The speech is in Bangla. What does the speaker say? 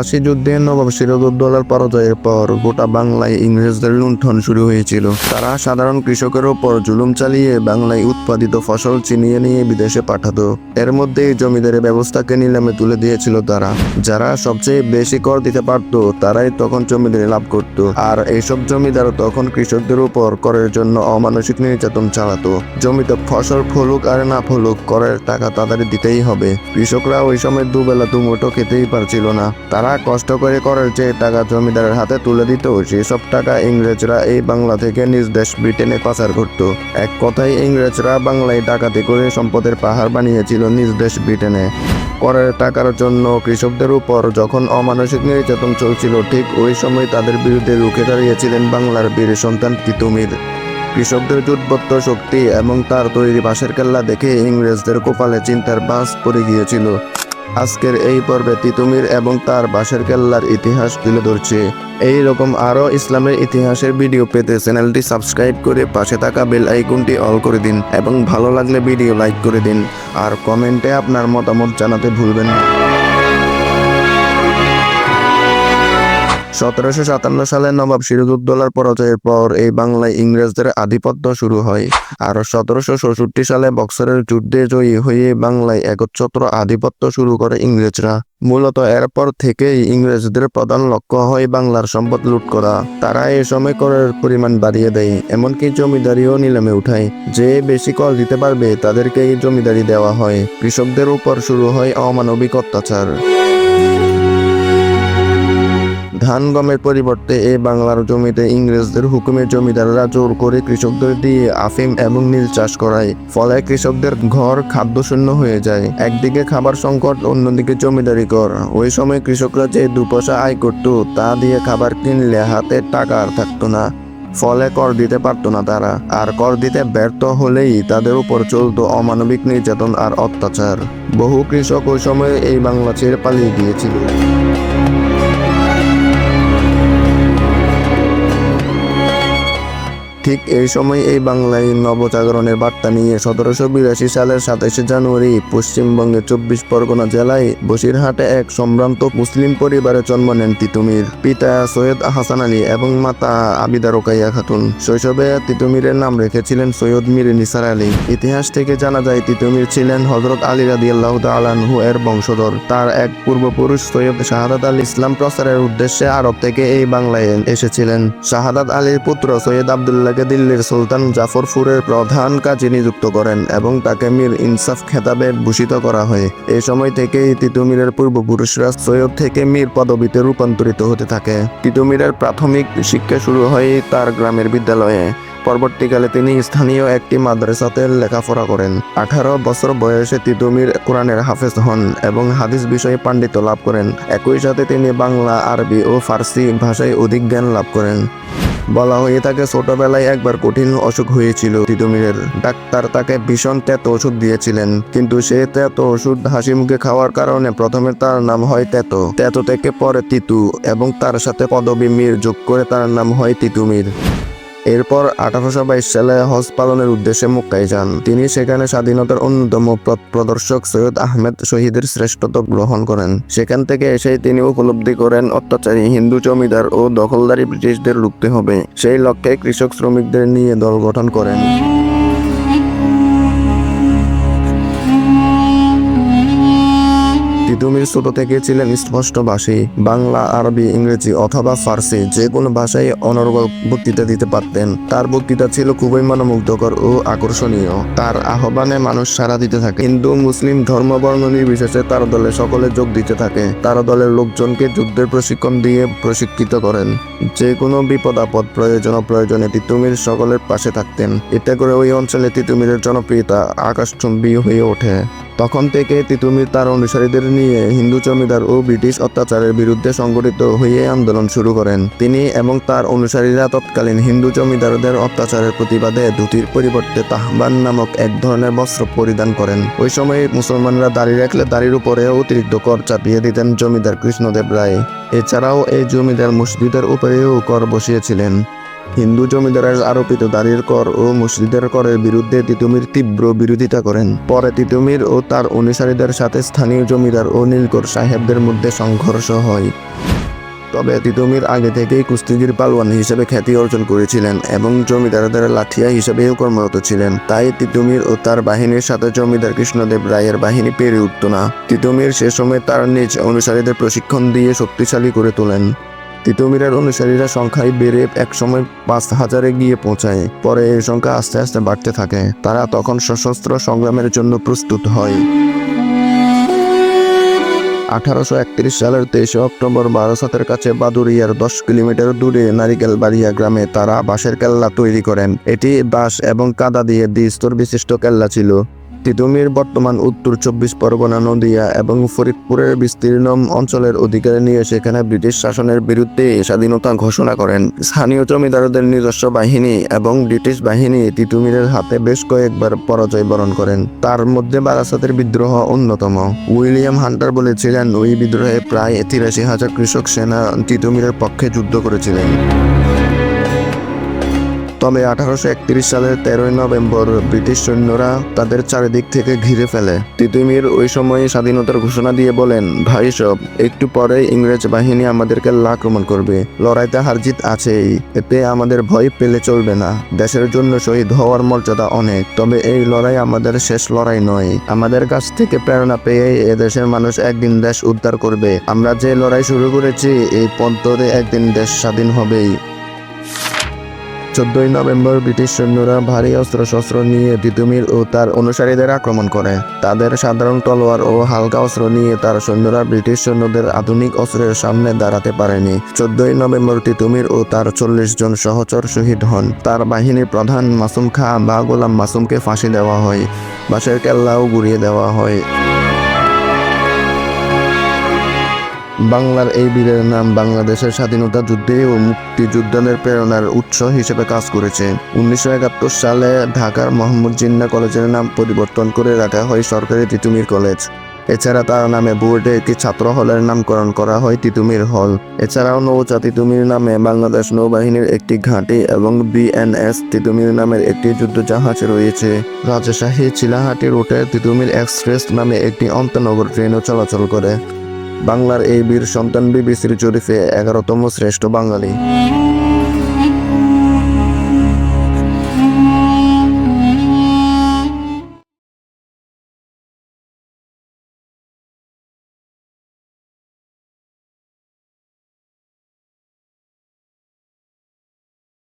পলাশী যুদ্ধে নবাব সিরাজউদ্দৌলার পরাজয়ের পর গোটা বাংলায় ইংরেজদের লুণ্ঠন শুরু হয়েছিল। তারা সাধারণ কৃষকের ওপর জুলুম চালিয়ে বাংলায় উৎপাদিত ফসল চিনিয়ে নিয়ে বিদেশে পাঠাতো। এর মধ্যে জমিদারি ব্যবস্থাকে নিলামে তুলে দিয়েছিল তারা। যারা সবচেয়ে বেশি কর দিতে পারত, তারাই তখন জমিদারি লাভ করত। আর এইসব জমিদার তখন কৃষকদের উপর করের জন্য অমানসিক নির্যাতন চালাতো। জমিতে ফসল ফলুক আর না ফলুক, করের টাকা তাদের দিতেই হবে। কৃষকরা ওই সময় দুবেলা দুমুঠো খেতেই পারছিল না। তারা কষ্ট করে করের যে টাকা জমিদারের হাতে তুলে দিত। সেসব টাকা ইংরেজরা এই বাংলা থেকে নিজ দেশ ব্রিটেনে পাচার করত। এক কথায় ইংরেজরা বাংলায় ডাকাতি করে সম্পদের পাহাড় বানিয়েছিল নিজ দেশ ব্রিটেনে। করের টাকার জন্য কৃষকদের উপর যখন অমানসিক নির্যাতন চলছিল, ঠিক ওই সময় তাদের বিরুদ্ধে রুখে দাঁড়িয়েছিলেন বাংলার বীর সন্তান তিতুমির। কৃষকদের জোটবদ্ধ শক্তি এবং তার তৈরি বাঁশের কেল্লা দেখে ইংরেজদের কপালে চিন্তার বাস পড়ে গিয়েছিল। আজকের এই পর্বে তিতুমির এবং তার বাসের কেল্লার ইতিহাস তুলে ধরছে। এই রকম আরও ইসলামের ইতিহাসের ভিডিও পেতে চ্যানেলটি সাবস্ক্রাইব করে পাশে থাকা বেল আইকনটি অল করে দিন এবং ভালো লাগলে ভিডিও লাইক করে দিন। আর কমেন্টে আপনার মতামত জানাতে ভুলবেন না। সতেরোশো সাতান্ন সালে নবাব সিরাজউদ্দৌলার পরাজয়ের পর এই বাংলায় ইংরেজদের আধিপত্য শুরু হয়। আর সতেরোশো ষষট্টি সালে বক্সরের যুদ্ধে জয়ী হয়ে বাংলায় একচ্ছত্র আধিপত্য শুরু করে ইংরেজরা। মূলত এরপর থেকেই ইংরেজদের প্রধান লক্ষ্য হয় বাংলার সম্পদ লুট করা। তারা এ সময় করের পরিমাণ বাড়িয়ে দেয়, এমনকি জমিদারিও নিলামে উঠায়। যে বেশি কর দিতে পারবে, তাদেরকেই জমিদারি দেওয়া হয়। কৃষকদের উপর শুরু হয় অমানবিক অত্যাচার। ধান গমের পরিবর্তে এই বাংলার জমিতে ইংরেজদের হুকুমে জমিদাররা জোর করে কৃষকদের দিয়ে আফিম এবং নীল চাষ করায়। ফলে কৃষকদের ঘর খাদ্যশূন্য হয়ে যায়। একদিকে খাবার সংকট, অন্যদিকে জমিদারি কর। ওই সময় কৃষকরা যে দু পয়সা আয় করত, তা দিয়ে খাবার কিনলে হাতে টাকা আর থাকতো না। ফলে কর দিতে পারতো না তারা। আর কর দিতে ব্যর্থ হলেই তাদের উপর চলতো অমানবিক নির্যাতন আর অত্যাচার। বহু কৃষক ওই সময় এই বাংলা ছেড়ে পালিয়ে গিয়েছিল। ঠিক এই সময় এই বাংলায় নবজাগরণের বার্তা নিয়ে সতেরোশো বিরাশি সালের সাতাশে জানুয়ারি পশ্চিমবঙ্গের চব্বিশ পরগনা জেলায় বসিরহাটে এক সম্ভ্রান্ত মুসলিম পরিবারে জন্ম নেন তিতুমির। পিতা সৈয়দ হাসান আলী এবং মাতা আবিদা রোকাইয়া খাতুন। শৈশবে তিতুমিরের নাম রেখেছিলেন সৈয়দ মীর নিসার আলী। ইতিহাস থেকে জানা যায়, তিতুমির ছিলেন হজরত আলী রাদি আল্লাহ তালানহু এর বংশধর। তার এক পূর্বপুরুষ সৈয়দ শাহাদাত আলী ইসলাম প্রচারের উদ্দেশ্যে আরব থেকে এই বাংলায় এসেছিলেন। শাহাদাত আলীর পুত্র সৈয়দ আবদুল্লাহকে দিল্লির সুলতান জাফরপুরের প্রধান কাজে নিযুক্ত করেন এবং তাকে মীর ইনসাফ খেতাবে ভূষিত করা হয়। এই সময় থেকেই তিতুমিরের পূর্বপুরুষরা সৈয়দ থেকে মীর পদবীতে রূপান্তরিত হতে থাকে। তিতুমিরের প্রাথমিক শিক্ষা শুরু হয় তার গ্রামের বিদ্যালয়ে। পরবর্তীকালে তিনি স্থানীয় একটি মাদ্রাসাতে লেখাপড়া করেন। আঠারো বছর বয়সে তিতুমির কোরআনের হাফেজ হন এবং হাদিস বিষয়ে পাণ্ডিত্য লাভ করেন। একই সাথে তিনি বাংলা, আরবি ও ফার্সি ভাষায় অধিক জ্ঞান লাভ করেন। বলা হয়ে থাকে, ছোটবেলায় একবার কঠিন অসুখ হয়েছিল। তিতুমিরের ডাক্তার তাকে ভীষণ তেত ওষুধ দিয়েছিলেন, কিন্তু সে তেত ওষুধ হাসি মুখে খাওয়ার কারণে প্রথমে তার নাম হয় তেতো। তেতো থেকে পরে তিতু এবং তার সাথে পদবী মীর যোগ করে তার নাম হয় তিতুমির। এরপর আঠারোশো বাইশ সালে হজ পালনের উদ্দেশ্যে মক্কায় যান। তিনি সেখানে স্বাধীনতার অন্যতম প্রদর্শক সৈয়দ আহমেদ শহীদের শ্রেষ্ঠত্ব গ্রহণ করেন। সেখান থেকে এসে তিনি উপলব্ধি করেন অত্যাচারী হিন্দু জমিদার ও দখলদারী ব্রিটিশদের রুখতে হবে। সেই লক্ষ্যে কৃষক শ্রমিকদের নিয়ে দল গঠন করেন। তিতুমির ছোট থেকে ছিলেন স্পষ্টভাষী বাংলা, আরবি, ইংরেজি অথবা ফার্সি যে কোনো ভাষায় অনর্গল বক্তৃতা দিতে পারতেন। তার বক্তৃতা ছিল খুবই মনোমুগ্ধকর ও আকর্ষণীয়। তার আহ্বানে মানুষ সাড়া দিতে থাকে। হিন্দু, মুসলিম ধর্ম, বর্ণ নির্বিশেষে তার দলে সকলে যোগ দিতে থাকে। তার দলের লোকজনকে যুদ্ধের প্রশিক্ষণ দিয়ে প্রশিক্ষিত করেন। যে কোনো বিপদ, আপদ, প্রয়োজন প্রয়োজনে তিতুমির সকলের পাশে থাকতেন। এতে করে ওই অঞ্চলে তিতুমিরের জনপ্রিয়তা আকাশচুম্বী হয়ে ওঠে। তখন থেকে তিতুমির তার অনুসারীদের নিয়ে হিন্দু জমিদার ও ব্রিটিশ অত্যাচারের বিরুদ্ধে সংগঠিত হয়ে আন্দোলন শুরু করেন। তিনি এবং তার অনুসারীরা তৎকালীন হিন্দু জমিদারদের অত্যাচারের প্রতিবাদে ধুতির পরিবর্তে তাহবান নামক এক ধরনের বস্ত্র পরিধান করেন। ওই সময় মুসলমানরা দাড়ি রাখলে দাড়ির উপরে অতিরিক্ত কর চাপিয়ে দিতেন জমিদার কৃষ্ণদেব রায়। এছাড়াও এই জমিদার মসজিদের উপরেও কর বসিয়েছিলেন। হিন্দু জমিদারের আরোপিত দাঁড়ির কর ও মসজিদের করের বিরুদ্ধে তিতুমির তীব্র বিরোধিতা করেন। পরে তিতুমির ও তার অনুসারীদের সাথে স্থানীয় জমিদার ও নীলকর সাহেবদের মধ্যে সংঘর্ষ হয়। তবে তিতুমির আগে থেকেই কুস্তিগির পালওয়ান হিসেবে খ্যাতি অর্জন করেছিলেন এবং জমিদারদের লাঠিয়া হিসেবেও কর্মরত ছিলেন। তাই তিতুমির ও তার বাহিনীর সাথে জমিদার কৃষ্ণদেব রায়ের বাহিনী পেরে উঠত না। তিতুমির সে সময় তার নিজ অনুসারীদের প্রশিক্ষণ দিয়ে শক্তিশালী করে তোলেন। তিতুমিরের অনুসারীরা সংখ্যায় বেড়ে একসময় পাঁচ হাজারে গিয়ে পৌঁছায়। পরে এই সংখ্যা আস্তে আস্তে বাড়তে থাকে। তারা তখন সশস্ত্র সংগ্রামের জন্য প্রস্তুত হয়। আঠারোশো একত্রিশ সালের তেইশে অক্টোবর বারাসাতের কাছে বাদুরিয়ার দশ কিলোমিটার দূরে নারিকেল বাড়িয়া গ্রামে তারা বাঁশের কেল্লা তৈরি করেন। এটি বাঁশ এবং কাদা দিয়ে দ্বিস্তর বিশিষ্ট কেল্লা ছিল। তিতুমির বর্তমান উত্তর চব্বিশ পরগনা নদিয়া এবং ফরিদপুরের বিস্তীর্ণ অঞ্চলের অধিকারে নিয়ে সেখানে ব্রিটিশ শাসনের বিরুদ্ধে স্বাধীনতা ঘোষণা করেন। স্থানীয় জমিদারদের নিজস্ব বাহিনী এবং ব্রিটিশ বাহিনী তিতুমিরের হাতে বেশ কয়েকবার পরাজয় বরণ করেন। তার মধ্যে বারাসাতের বিদ্রোহ অন্যতম। উইলিয়াম হান্টার বলেছিলেন, ওই বিদ্রোহে প্রায় তিরাশি হাজার কৃষক সেনা তিতুমিরের পক্ষে যুদ্ধ করেছিলেন। তবে আঠারোশো একত্রিশ সালের তেরোই নভেম্বর ব্রিটিশ সৈন্যরা তাদের চারিদিক থেকে ঘিরে ফেলে। তিতুমির ওই সময়ে স্বাধীনতার ঘোষণা দিয়ে বলেন, ভাই সব একটু পরে ইংরেজ বাহিনী আমাদেরকে আক্রমণ করবে। লড়াইতে হারজিত আছেই। এতে আমাদের ভয় পেলে চলবে না। দেশের জন্য শহীদ হওয়ার মর্যাদা অনেক। তবে এই লড়াই আমাদের শেষ লড়াই নয়। আমাদের কাছ থেকে প্রেরণা পেয়ে এ দেশের মানুষ একদিন দেশ উদ্ধার করবে। আমরা যে লড়াই শুরু করেছি, এই পথ ধরে একদিন দেশ স্বাধীন হবেই। চোদ্দই নভেম্বর ব্রিটিশ সৈন্যরা ভারী অস্ত্রশস্ত্র নিয়ে তিতুমির ও তার অনুসারীদের আক্রমণ করে। তাদের সাধারণ তলোয়ার ও হালকা অস্ত্র নিয়ে তার সৈন্যরা ব্রিটিশ সৈন্যদের আধুনিক অস্ত্রের সামনে দাঁড়াতে পারেনি। চোদ্দই নভেম্বর তিতুমির ও তার চল্লিশ জন সহচর শহীদ হন। তার বাহিনীর প্রধান মাসুম খা বা গোলাম মাসুমকে ফাঁসি দেওয়া হয় বাসের কেল্লাও গুড়িয়ে দেওয়া হয়। বাংলার এই বীরের নাম বাংলাদেশের স্বাধীনতা যুদ্ধে ও মুক্তিযোদ্ধাদের প্রেরণার উৎস হিসেবে কাজ করেছে। উনিশশো একাত্তর সালে ঢাকার মোহাম্মদ জিন্না কলেজের নাম পরিবর্তন করে রাখা হয় সরকারি তিতুমির কলেজ। এছাড়া তার নামে বোর্ডে একটি ছাত্র হলের নামকরণ করা হয় তিতুমির হল। এছাড়াও নৌচা তিতুমির নামে বাংলাদেশ নৌবাহিনীর একটি ঘাঁটি এবং বিএনএস তিতুমির নামের একটি যুদ্ধজাহাজ রয়েছে। রাজশাহী, চিলাহাটি রুটে তিতুমির এক্সপ্রেস নামে একটি অন্তনগর ট্রেনও চলাচল করে। বাংলার এই বীর সন্তান বিবিসির জরিফে এগারোতম শ্রেষ্ঠ বাঙালি।